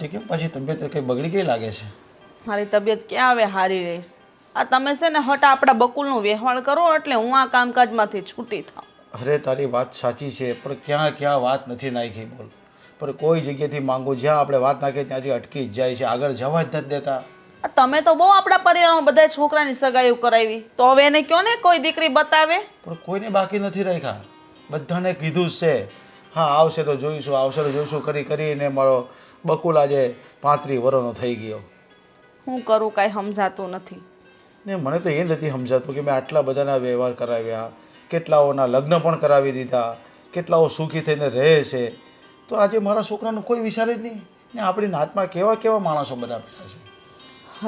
હા છે કેમ? પછી તબિયત કંઈ બગડી ગઈ લાગે છે? મારી તબિયત ક્યાં હવે હારી રહીશ? આ તમે છે ને હટ આપણા બકુલનું વ્યવહાર કરો એટલે હું આ કામકાજમાંથી છૂટી થાઉં. અરે તારી વાત સાચી છે પણ ક્યાં ક્યાં વાત નથી નાખી બોલ. પણ કોઈ જગ્યાએથી માંગો જ્યાં આપણે વાત નાખીએ ત્યાંથી અટકી જ જાય છે આગળ જવા જ નથી દેતા. આ તમે તો બહુ આપણા પરિવારમાં બધા છોકરાની સગાઈઓ કરાવી. તો હવે એને કયો ને કોઈ દીકરી બતાવે? પણ કોઈને બાકી નથી રાખ્યા. બધાને કીધું છે. હા આવશે તો જોઈશું આવશે તો જોઈશું કરી કરીને મારો બકુલ આજે પાંત્રીસ વર્ષનો થઈ ગયો. હું કરું કાંઈ સમજાતું નથી. ને મને તો એ નથી સમજાતું કે મેં આટલા બધાના વ્યવહાર કરાવ્યા કેટલાઓના લગ્ન પણ કરાવી દીધા કેટલાઓ સુખી થઈને રહે છે. તો આજે મારા છોકરાનું કોઈ વિચારે જ નહીં. ને આપણી નાતમાં કેવા કેવા માણસો બધા બેઠા છે.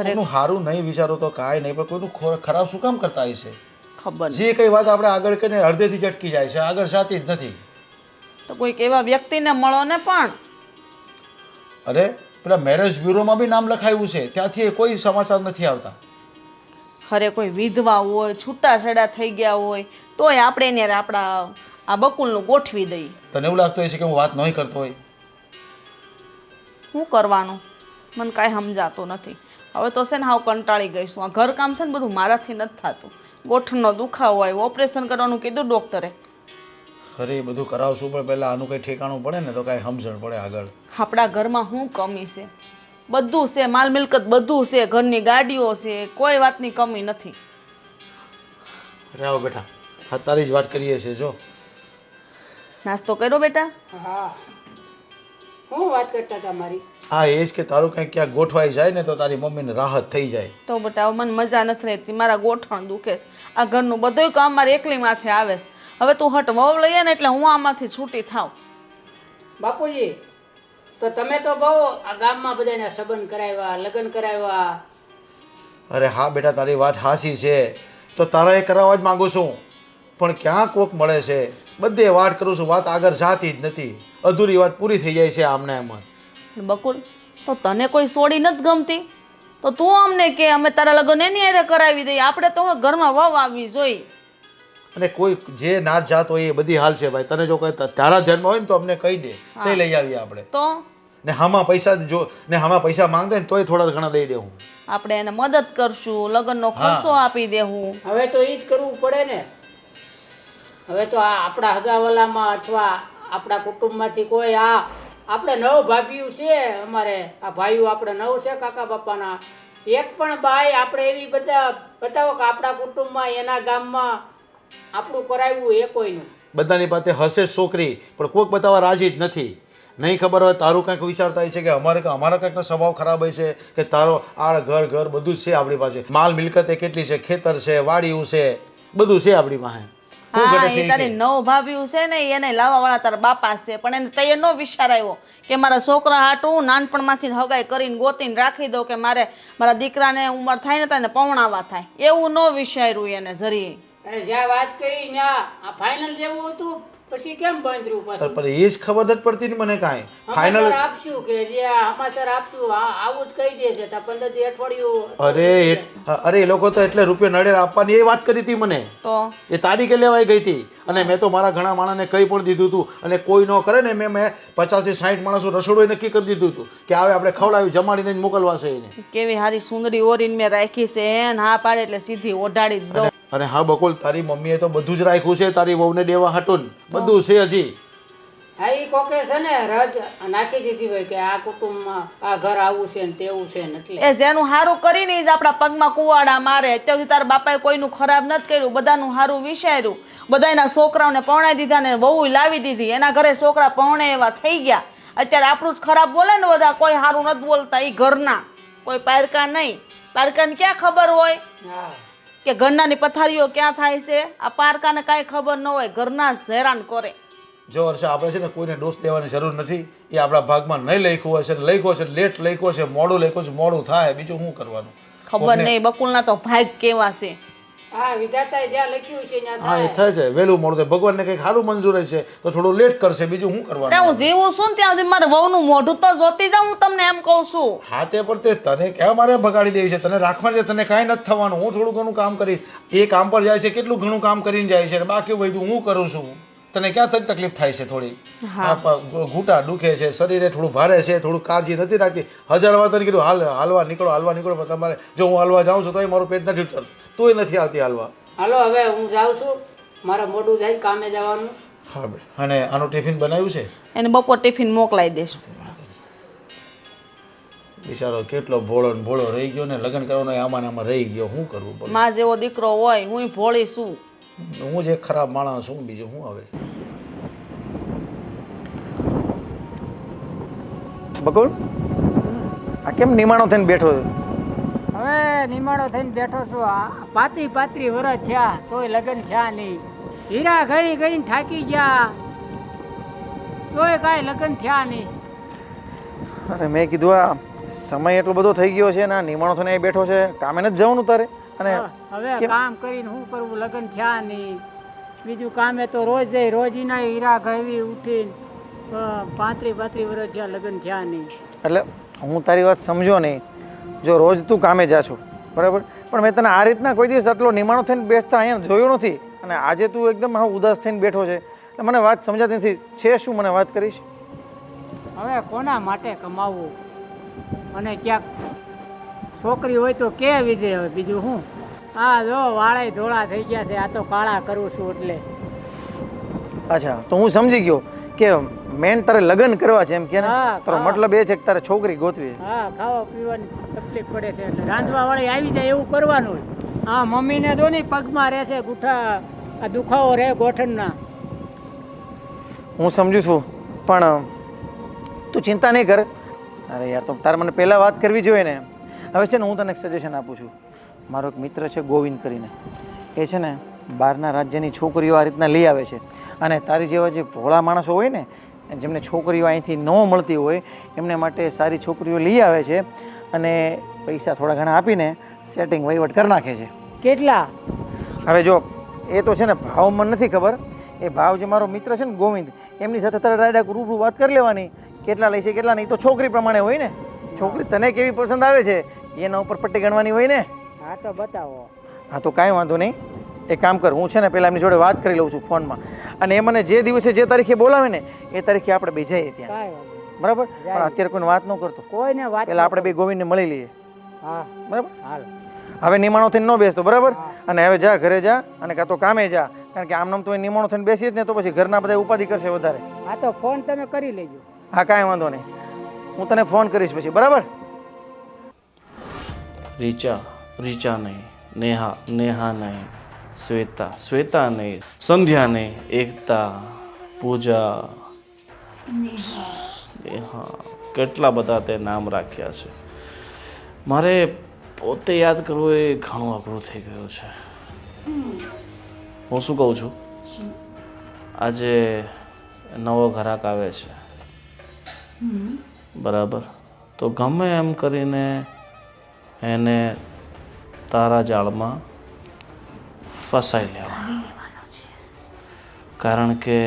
કોઈનું સારું નહીં વિચારો તો કાંઈ નહીં પણ કોઈનું ખરાબ શું કામ કરતા હશે ખબર જે કઈ વાત આપણે આગળ કરીને અડધેથી જ અટકી જાય છે આગળ જાતી જ નથી. તો કોઈક એવા વ્યક્તિને મળો ને પણ. અરે પેલા મેરેજ બ્યુરોમાં બી નામ લખાયું છે ત્યાંથી એ કોઈ સમાચાર નથી આવતા. અરે કોઈ વિધવા હોય છૂટાછેડા થઈ ગયા હોય તોય આપણે એને આપણા આ બકુલનું ગોઠવી દઈએ. તને એવું લાગતું છે કે હું વાત નહીં કરતો હોય? શું કરવાનું? મને કાંઈ સમજાતું નથી. હવે તો છે ને હાવ કંટાળી ગઈ છું. આ ઘરકામ છે ને બધું મારાથી નથી થતું. ગોઠણનો દુખાવો હોય ઓપરેશન કરવાનું કીધું ડૉક્ટરે અરે એ બધું કરાવશું પણ પહેલાં આનું કંઈ ઠેકાણું પડે ને તો કાંઈ સમજણ પડે આગળ. આપણા ઘરમાં શું કમી છે? બધું છે માલ મિલકત બધું છે ઘરની ગાડીઓ છે કોઈ વાતની કમી નથી. આવો બેટા. હા તારી જ વાત કરીએ છીએ જો. નાસ્તો કર્યો બેટા? હા. હું વાત કરતા હતા મારી? હા એ જ કે તારું કંઈક ક્યાંક ગોઠવાઈ જાય ને તો તારી મમ્મીને રાહત થઈ જાય. તો બેટા મને મજા નથી રહેતી. મારા ગોઠણ દુખે છે. આ ઘરનું બધું કામ મારે એકલી માથે આવે છે. હવે તું હટ વહુ લઈએ ને એટલે હું આમાંથી છૂટી થાવ બાપુજી તો તમે તો બહુ આ ગામમાં બધાને સંબંધ કરાવ્યા લગ્ન કરાવ્યા. અરે હા બેટા તારી વાત હાસી છે. તો તારા એ કરાવવા જ માંગુ છું. પણ ક્યાં કોક મળે છે? બધે વાત કરું છું વાત આગળ જાતી જ નથી. અધૂરી વાત પૂરી થઈ જાય છે આમને એમ. જ બકુલ તો તને કોઈ સોડી નથી ગમતી? તો તું અમને કે અમે તારા લગ્ન એની અરે કરાવી દઈએ. આપણે તો હવે ઘરમાં વાવ આવવી જોઈ. અને કોઈ જે નાત જાત હોય એ બધી હાલ છે ભાઈ. તને જો કોઈ તારા જન્મ હોય ને તો અમને કહી દે. તે લઈ આવીએ આપણે. તો? ને હામાં પૈસા જો ને હામાં પૈસા માંગે ને તોય થોડા ઘણા દઈ દેવું. આપણે એને મદદ કરશું લગ્નનો ખર્ચો આપી દેવું. હવે તો એ જ કરવું પડે ને. હવે તો આ આપણા હગાવાલામાં અથવા આપણા કુટુંબમાંથી કોઈ આ આપણે નવ ભાભીઓ છે અમારે. આ ભાઈઓ આપણે નવ છે કાકા બાપાના. એક પણ બાઈ આપણે એવી બધા બતાવો કે આપણા કુટુંબમાં એના ગામમાં આપણું કરાવ્યું એ કોઈનું. બધાની પાસે હશે છોકરી પણ કોઈક બતાવવા રાજી જ નથી. નહીં ખબર હોય તારું કંઈક વિચારતા હોય છે કે અમારે અમારા કંઈકનો સ્વભાવ ખરાબ હોય છે કે તારો આ ઘર ઘર બધું છે આપણી પાસે. માલ મિલકત એ કેટલી છે? ખેતર છે વાડીયું છે બધું છે આપણી પાસે. હા એ તારી નવ ભાભીઓ છે ને એને લાવવા વાળા તારા બાપા છે પણ એને તૈયાર નો વિચાર આવ્યો કે મારા છોકરા હાટું નાનપણમાંથી હગાઈ કરીને ગોતીને રાખી દઉં કે મારે મારા દીકરાને ઉંમર થાય ને તને પૌણાવા થાય. એવું ન વિચાર્યું એને જરી અને જ્યાં વાત કરી ત્યાં આ ફાઇનલ જેવું હતું પછી કેમ બંધ રહ્યું પાછું? પણ એ જ ખબર નથી પડતી ને મને કાંઈ. ફાઇનલ આપશું કે જે સમાચાર આપશું આવું જ કહી દે છે તો પંદર દી અઠવાડિયું અરે અરે એ લોકો તો એટલે રૂપિયા નડે આપવાની એ વાત કરી હતી મને. તો? એ તારીખે લેવાઈ ગઈ હતી. અને મેં તો મારા ઘણા માણસને કહી પણ દીધું હતું. અને કોઈ ન કરે ને મેં મેં પચાસથી સાઠ માણસો રસોડું નક્કી કરી દીધું હતું કે આવે આપણે ખવડાવી જમાડીને મોકલવા છે એને. કેવી હારી સુંદરી ઓરીને મેં રાખી છે એને હા પાડે એટલે સીધી ઓઢાડી દઉં. અને હા બકુલ તારી મમ્મીએ તો બધું જ રાખ્યું છે તારી વહુને દેવા હાટું બધું છે હજી. હા એ કોકે છે ને રજ નાખી દીધી હોય કે આ કુટુંબમાં આ ઘર આવું છે ને તેવું છે ને એટલે. એ જેનું હારું કરીને જ આપણા પગમાં કુવાડા મારે. અત્યાર સુધી તારા બાપાએ કોઈનું ખરાબ નથી કર્યું. બધાનું હારું વિચાર્યું. બધાના છોકરાઓને પહોણાઈ દીધા ને વહુ લાવી દીધી. એના ઘરે છોકરા પહોણે એવા થઈ ગયા. અત્યારે આપણું જ ખરાબ બોલે ને બધા કોઈ હારું નથી બોલતા એ ઘરના. કોઈ પારકા નહીં. પારકાને ક્યાં ખબર હોય? હા. કે ઘરનાની પથારીઓ ક્યાં થાય છે? આ પારકાને કાંઈ ખબર ન હોય ઘરના જ હેરાન કરે. જો વર્ષે આપણે છે ને કોઈને દોષ દેવાની જરૂર નથી એ આપણા ભાગમાં નહીં લખ્યું હોય છે લખ્યો છે લેટ લખ્યો છે મોડું લખ્યું છે મોડું થાય બીજું શું કરવાનું? ખબર નહીં બકુલના તો ભાગ કેવા છે? હા વિધાતાએ જ્યાં લખ્યું છે ત્યાં હા એ થાય. થાય છે. વહેલું મોડું થાય. ભગવાનને કંઈક સારું મંજૂર છે તો થોડું લેટ કરશે. બીજું શું કરવાનું? હું જીવું છું ને ત્યાં સુધી મારે વહુનું મોઢું તો જોતી જાઉં હું તમને એમ કહું છું. હા તે પણ તે તને ક્યાં મારે બગાડી દેવી છે? તને રાખવા છે તને કાંઈ નથી થવાનું. હું થોડું ઘણું કામ કરીશ. એ કામ પર જાય છે કેટલું ઘણું કામ કરીને જાય છે? અને બાકી બધું હું કરું છું. તને ક્યાં તક તકલીફ થાય છે થોડી? હા. આ પ- ઘૂંટા દુખે છે શરીરે થોડું ભારે છે થોડું કાળજી નથી રાખતી. હજાર વાર તને કીધું હાલ હાલવા નીકળો હાલવા નીકળો પણ તમારે જો હું હાલવા જાઉં છું તોય મારું પેટ નથી ઉઠતું તોય નથી આવતી હાલવા. હાલો હવે હું જાઉં છું. મારે મોઢું જાય કામે જવાનું. હા. અને આનું ટિફિન બનાવ્યું છે? એને બપોર ટિફિન મોકલાઈ દઈશ બિચારો કેટલો ભોળો ને ભોળો રહી ગયો ને લગ્ન કરવાનો આમાં આમાં રહી ગયો. શું કરવું માં જેવો દીકરો હોય હું ભોળી છું. હું જ એક ખરાબ માણસ છું બીજું શું હવે બકુલ? આ કેમ નિમાણો થઈને બેઠો છે? હવે નિમાણો થઈને બેઠો છું. આ પાત્રી પાત્રી વરસ છે તોય લગ્ન છે નહીં. હીરા ગઈ ગઈ થાકી ગયા. તોય કાંઈ લગ્ન થયા નહીં. અરે મેં કીધું આ સમય એટલો બધો થઈ ગયો છે ને આ નિમાણો થઈને બેઠો છે કામે નથી જવાનું તારે? અને હવે કામ? કરીને શું કરવું? લગ્ન થયા નહીં. બીજું કામે તો રોજ જઈ રોજ ના હીરા ગવી ઉઠીને પાંત્રી પાંત્રી વર્ષ જ્યાં લગ્ન થયા નહીં. એટલે હું તારી વાત સમજો નહીં. જો રોજ તું કામે જા છો. બરાબર? પણ મેં તને આ રીતના કોઈ દિવસ આટલો નિમાણો થઈને બેસતા અહીંયા જોયો નથી. અને આજે તું એકદમ હા ઉદાસ થઈને બેઠો છે. એટલે મને વાત સમજાતી નથી. છે શું મને વાત કરીશ? હવે કોના માટે કમાવવું અને ક્યાંક છોકરી હોય તો કે વિજે હવે બીજું શું હા જો વાળે ધોળા થઈ ગયા છે. આ તો કાળા કરું છું એટલે. અચ્છા તો હું સમજી ગયો. કે મેન તારે લગ્ન કરવા છે એમ કે હા, તારો મતલબ એ છે કે તારે છોકરી ગોતવી હા ખાવા પીવાની તકલીફ પડે છે એટલે રાંધવા વાળી આવી જાય એવું કરવાનું હા મમ્મીને જો ને પગમાં રહે છે ગુઠા આ દુખાવો રહે ગોઠણના. હું સમજુ છું પણ તું ચિંતા નહીં કર. અરે યાર તો તારે મને પહેલાં વાત કરવી જોઈએ ને. હવે છે ને હું તને એક સજેશન આપું છું. મારો એક મિત્ર છે ગોવિંદ કરીને. એ છે ને બહારના રાજ્યની છોકરીઓ આ રીતના લઈ આવે છે. અને તારી જેવા જે ભોળા માણસો હોય ને જેમને છોકરીઓ અહીંથી ન મળતી હોય એમને માટે સારી છોકરીઓ લઈ આવે છે અને પૈસા થોડા ઘણા આપીને સેટિંગ વહીવટ કરી નાખે છે. કેટલા? હવે જો એ તો છે ને ભાવ મને નથી ખબર. એ ભાવ જે મારો મિત્ર છે ને ગોવિંદ એમની સાથે તારે ડાયરેક્ટ રૂબરૂ વાત કરી લેવાની. કેટલા લઈ છે કેટલા નહીં. તો છોકરી પ્રમાણે હોય ને. છોકરી તને કેવી પસંદ આવે છે? એના ઉપર પટ્ટી ગણવાની હોય ને. હા તો બતાવો. હા તો કાંઈ વાંધો નહીં. એક કામ કર હું છે ને પહેલાં એમની જોડે વાત કરી લઉં છું ફોનમાં. અને એ મને જે દિવસે જે તારીખે બોલાવે ને એ તારીખે આપણે બે જઈએ ત્યાં. બરાબર? પણ અત્યારે કોઈને વાત ન કરતો. કોઈને વાત પહેલાં આપણે બે ગોવિંદને મળી લઈએ. હા. બરાબર? હાલ. હવે નિમાણો થઈને ન બેસતો બરાબર? અને હવે જા ઘરે જા અને કાં તો કામે જા. કારણ કે આમ નામ તો એ નિમાણો થઈને બેસી જ ને તો પછી ઘરના બધા ઉપાધિ કરશે વધારે. હા તો ફોન તમે કરી લેજો. હા કાંઈ વાંધો નહીં. હું તને ફોન કરીશ પછી બરાબર? રીચા રીચા નહીં નેહા નેહા નહીં. શ્વેતા શ્વેતા નહીં સંધ્યા નહીં એકતા, પૂજા હા કેટલા બધા તે નામ રાખ્યા છે. મારે પોતે યાદ કરવું એ ઘણું અઘરું થઈ ગયું છે. હું શું કહું છું? આજે નવો ઘરાક આવે છે. બરાબર? તો ગમે એમ કરીને એને તારા જાળમાં ફસાઈ લેવા. કારણ કે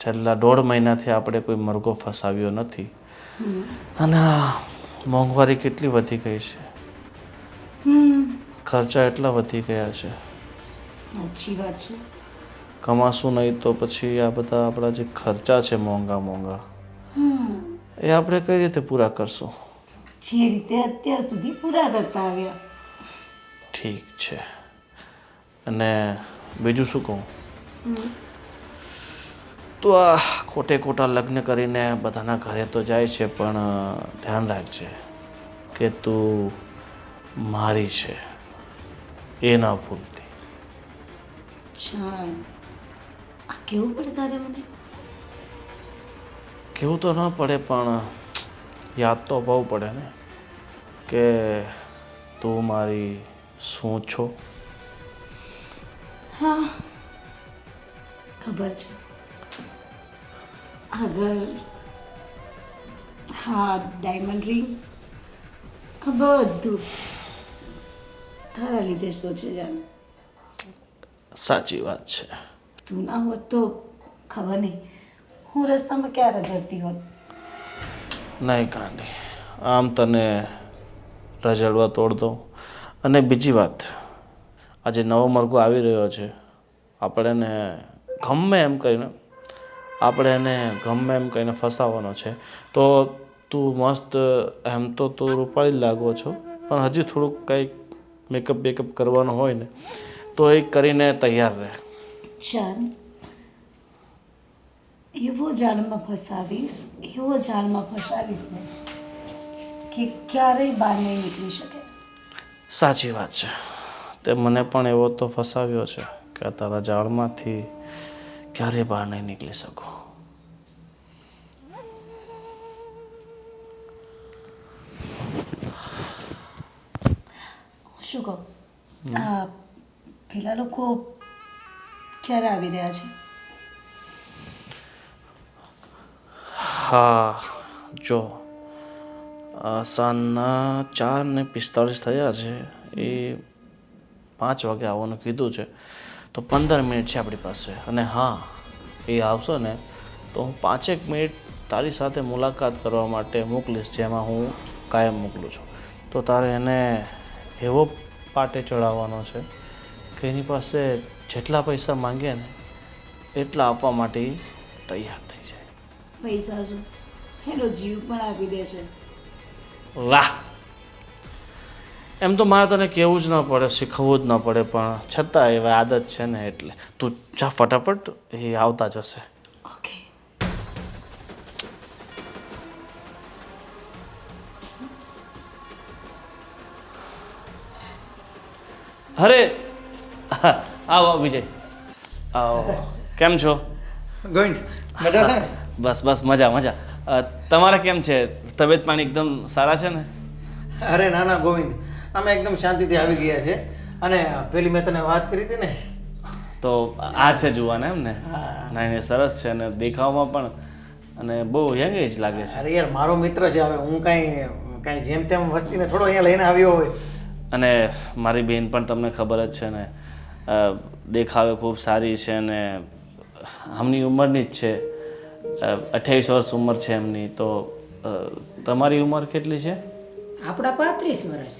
છેલ્લા દોઢ મહિનાથી આપણે કોઈ મરઘો ફસાવ્યો નથી. અને મોંઘવારી કેટલી વધી ગઈ છે. ખર્ચા એટલા વધી ગયા છે. સાચી વાત છે. કમાશું નહીં તો પછી આ બધા આપણા જે ખર્ચા છે મોંઘા મોંઘા એ આપણે કઈ રીતે પૂરા કરશું? જે રીતે અત્યાર સુધી પૂરા કરતા આવ્યા. ઠીક છે. અને બીજું શું કહું? તો આ ખોટે ખોટા લગ્ન કરીને બધાના ઘરે તો જાય છે પણ ધ્યાન રાખજે કે તું મારી છે. એ ના ભૂલતી. કેવું પડે તારે મને? કેવું તો ન પડે પણ યાદ તો અભાવ પડે ને કે તું મારી શું છો? હા. ખબર છે. આગળ. હા ડાયમંડ રિંગ આ બધું. તારા લીધે જ તો છે જાન. સાચી વાત છે. તું ના હોત તો ખબર નહીં. હું રસ્તામાં ક્યારે જતી હોત? નહીં કાંડી. આમ તને રજડવા તોડ દઉં. અને બીજી વાત આજે નવો મરઘો આવી રહ્યો છે. આપણે એને ગમે એમ કરીને આપણે એને ગમે એમ કરીને ફસાવવાનો છે. તો તું મસ્ત એમ તો તું રૂપાળી લાગો છો પણ હજી થોડુંક કંઈક મેકઅપ બેકઅપ કરવાનું હોય ને તો એ કરીને તૈયાર રહે. ચાલ એવો જાળમાં ફસાવીશ એવો જાળમાં ફસાવીશ ને કે ક્યારેય બહાર નહીં નીકળી શકે. સાચી વાત છે. તે મને પણ એવો તો ફસાવ્યો છે કે આ તારા જાળમાંથી ક્યારે બહાર નહીં નીકળી શકું. શું કહું? પેલા લોકો ક્યારે આવી રહ્યા છે? હા જો સાંજના ચાર ને પિસ્તાળીસ થયા છે એ પાંચ વાગે આવવાનું કીધું છે તો પંદર મિનિટ છે આપણી પાસે. અને હા એ આવશે ને તો હું પાંચેક મિનિટ તારી સાથે મુલાકાત કરવા માટે મોકલીશ જેમાં હું કાયમ મોકલું છું. તો તારે એને એવો પાટે ચડાવવાનો છે કે એની પાસે જેટલા પૈસા માંગે ને એટલા આપવા માટે તૈયાર થઈ જાય. પૈસા શું? એનો જીવ પણ આપી દેશે. વાહ! એમ તો મારે તને કહેવું જ ન પડે શીખવવું જ ન પડે પણ છતાં એવા આદત છે ને એટલે. તું જા ફટાફટ એ આવતા જશે. ઓકે. અરે આવો વિજય. આવો. કેમ છો? ગોવિંદ મજા છે બસ બસ મજા મજા. તમારે કેમ છે? તબિયત પાણી એકદમ સારા છે ને? અરે ના ના ગોવિંદ. અમે એકદમ શાંતિથી આવી ગયા છે. અને પેલી મેં તને વાત કરી હતી ને? તો આ છે જુવાન એમ ને? ના એને સરસ છે અને દેખાવમાં પણ અને બહુ યંગ એજ લાગે છે. અરે યાર મારો મિત્ર છે હવે. હું કાંઈ કાંઈ જેમ તેમ વસ્તીને થોડો અહીંયા લઈને આવ્યો હોય. અને મારી બેન પણ તમને ખબર જ છે ને દેખાવે ખૂબ સારી છે અને આમની ઉંમરની જ છે. અઠ્યાવીસ વર્ષ ઉંમર છે એમની. તો તમારી ઉંમર કેટલી છે? આપણા પાંત્રીસ વર્ષ.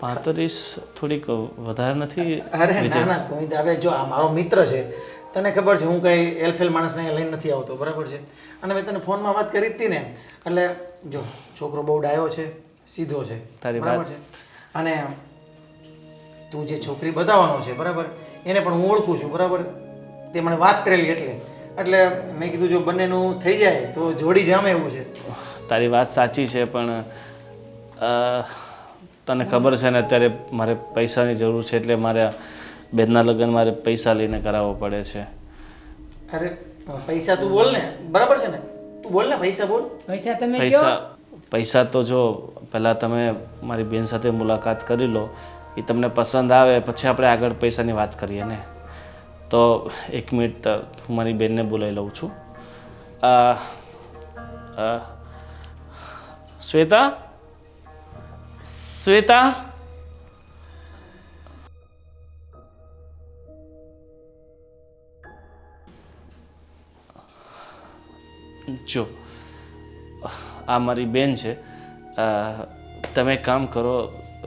પાંત્રીસ થોડીક વધારે નથી અરે? ના ના ગોવિંદ હવે જો આ મારો મિત્ર છે તને ખબર છે હું કઈ એલફેલ માણસને લઈને નથી આવતો બરાબર છે? અને મેં તને ફોનમાં વાત કરી હતી ને એટલે જો છોકરો બહુ ડાયો છે સીધો છે તારી વાત- છે? અને તું જે છોકરી બતાવવાનો છે બરાબર એને પણ હું ઓળખું છું બરાબર? તે મને વાત કરેલી એટલે. એટલે મેં કીધું જો બંનેનું થઈ જાય તો જોડી જામે એવું છે. તારી વાત સાચી છે પણ તને ખબર છે ને અત્યારે મારે પૈસાની જરૂર છે એટલે મારે બેનના લગ્ન મારે પૈસા લઈને કરાવવો પડે છે. અરે પૈસા તું બોલ ને. બરાબર છે ને? તું બોલ ને પૈસા બોલ. પૈસા તમે પૈસા પૈસા તો જો પહેલાં તમે મારી બેન સાથે મુલાકાત કરી લો. એ તમને પસંદ આવે પછી આપણે આગળ પૈસાની વાત કરીએ ને. તો એક મિનિટ હું મારી બેનને બોલાવી લઉં છું. શ્વેતા? શ્વેતા જો, આ મારી બેન છે. તમે કામ કરો,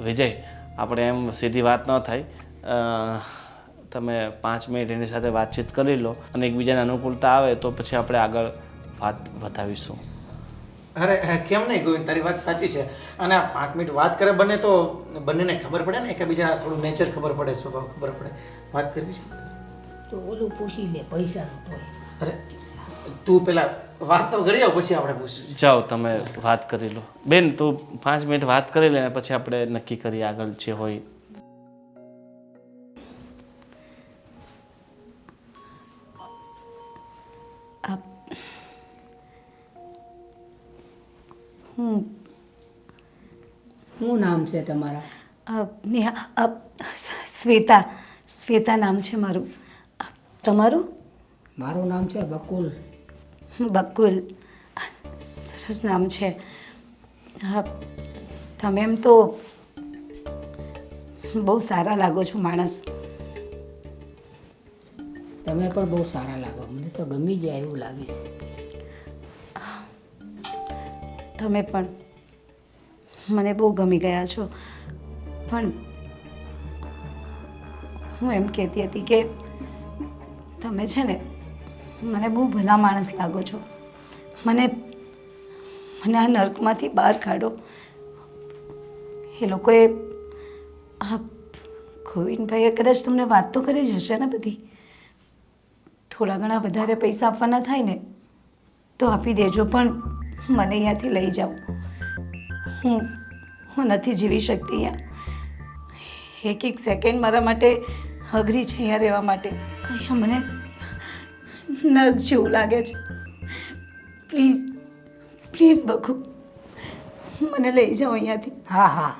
વિજય, આપણે એમ સીધી વાત ન થાય. તમે પાંચ મિનિટ એની સાથે વાતચીત કરી લો અને એકબીજાને અનુકૂળતા આવે તો પછી આપણે આગળ વાત વધાવીશું. અરે કેમ નહીં ગોવિંદ? તારી વાત સાચી છે. અને આ પાંચ મિનિટ વાત કરે બને તો બંનેને ખબર પડે ને? એકબીજા થોડું નેચર ખબર પડે સ્વભાવ ખબર પડે. વાત કરવી છે તો ઓલું પૂછી લે પૈસાનું તો. અરે તું પેલા વાત તો કરી આવ પછી આપણે પૂછશું. જાઓ તમે વાત કરી લો. બેન તું પાંચ મિનિટ વાત કરી લે ને પછી આપણે નક્કી કરીએ આગળ જે હોય. શું નામ છે તમારા? નેહા શ્વેતા શ્વેતા નામ છે મારું. તમારું? મારું નામ છે બકુલ. બકુલ. સરસ નામ છે. તમે એમ તો બહુ સારા લાગો છો માણસ. તમે પણ બહુ સારા લાગો. મને તો ગમી જાય એવું લાગે છે. તમે પણ. મને બહુ ગમી ગયા છો. પણ હું એમ કહેતી હતી કે તમે છે ને મને બહુ ભલા માણસ લાગો છો. મને મને આ નર્કમાંથી બહાર કાઢો. એ લોકોએ આ ગોવિંદભાઈએ કદાચ તમને વાત તો કરી જ હશે ને બધી. થોડા ઘણા વધારે પૈસા આપવાના થાય ને, તો આપી દેજો, પણ મને અહીંયાથી લઈ જાઓ. હું હું નથી જીવી શકતી અહીંયા એક એક સેકન્ડ મારા માટે અઘરી છે અહીંયા રહેવા માટે. અહીંયા મને નર્ક જેવું લાગે છે. પ્લીઝ પ્લીઝ બખુ મને લઈ જાઓ અહીંયાથી. હા હા.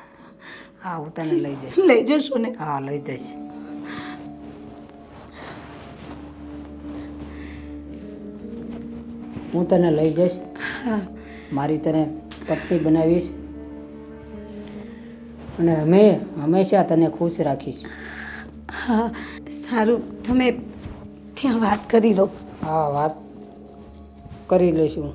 હા હું તને લઈ જઈશ. લઈ જશો ને? હા લઈ જઈશ. હું તને લઈ જઈશ. હા. મારી તને પત્ની બનાવીશ. અને અમે હંમેશા તને ખુશ રાખીશ. હા સારું. તમે ત્યાં વાત કરી લો. હા વાત કરી લઈશું.